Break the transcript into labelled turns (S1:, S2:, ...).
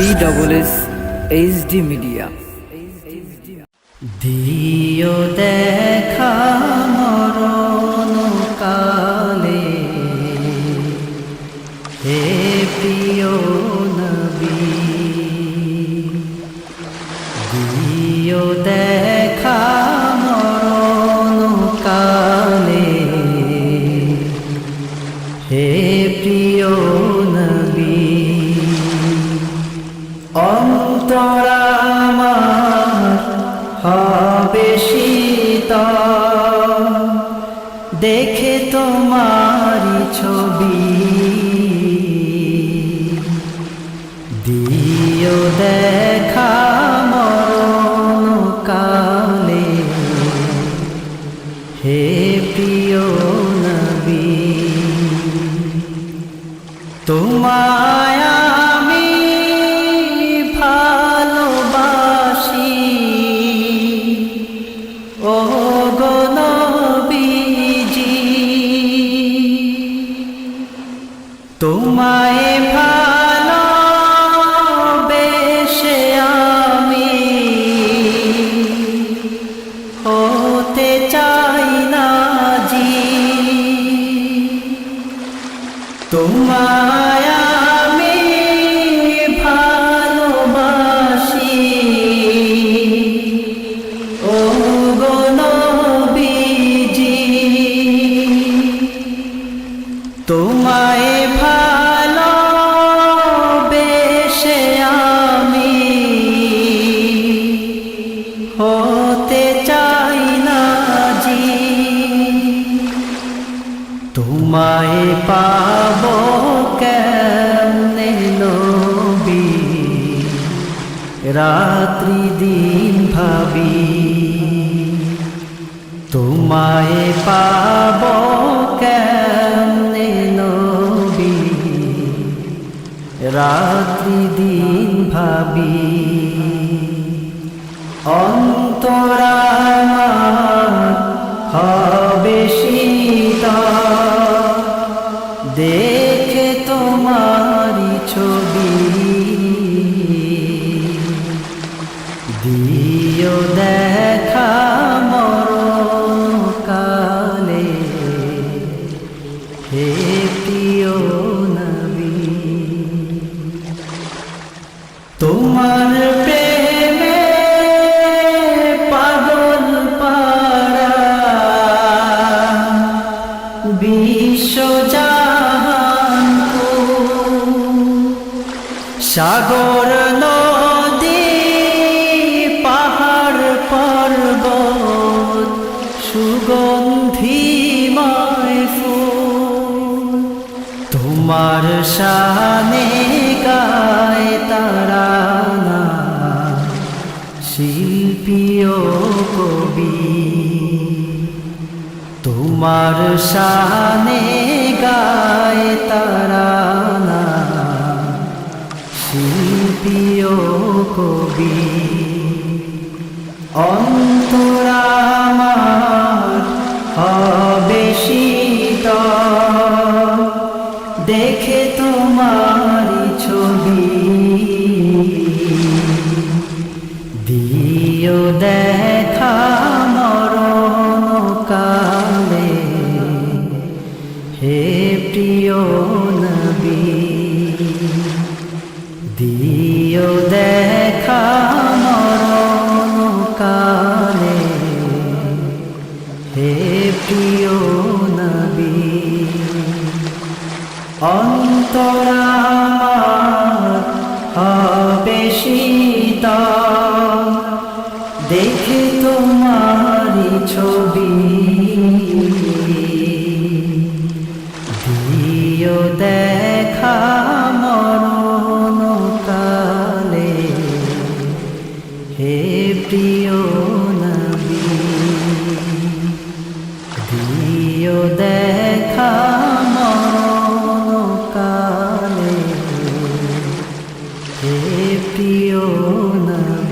S1: B double S H D media
S2: দিও দেখা মরণ কালে, হে প্রিয় নবী। দিও দেখা মরণ কালে, হে প্রিয় নবী। অন্তরামার হবে দেখে তোমারি ছবি। দিও দেখা কালে হে প্রিয় নবী তোমায় তোমায় ভালো আমি হতে চাই না জি তোমায় তোমায় ভালো বেশে আমি হতে চাই না জি তোমায় পাব কেমনে রাত্রি দিন ভাবি, তোমায় পাব রাত্রি দিন ভাবি। অন্তরা হবে শীতল দেখে তোমারি ছবি তোমার প্রেমে পাগল পাড়া। বিশ্ব জাহান সাগর নদী পাহাড় পর্বত সুগন্ধিময় ফুল। তোমার গায় তোমার শানে গায় তারা না শিল্পীয় কবি। অন্তরামার হবে দেখে তোমার ছবি। দিও দেখা মরণ কালে হে প্রিয় নবী অন্তরামার হবে দেখে তোমারি ছবি। দিও না।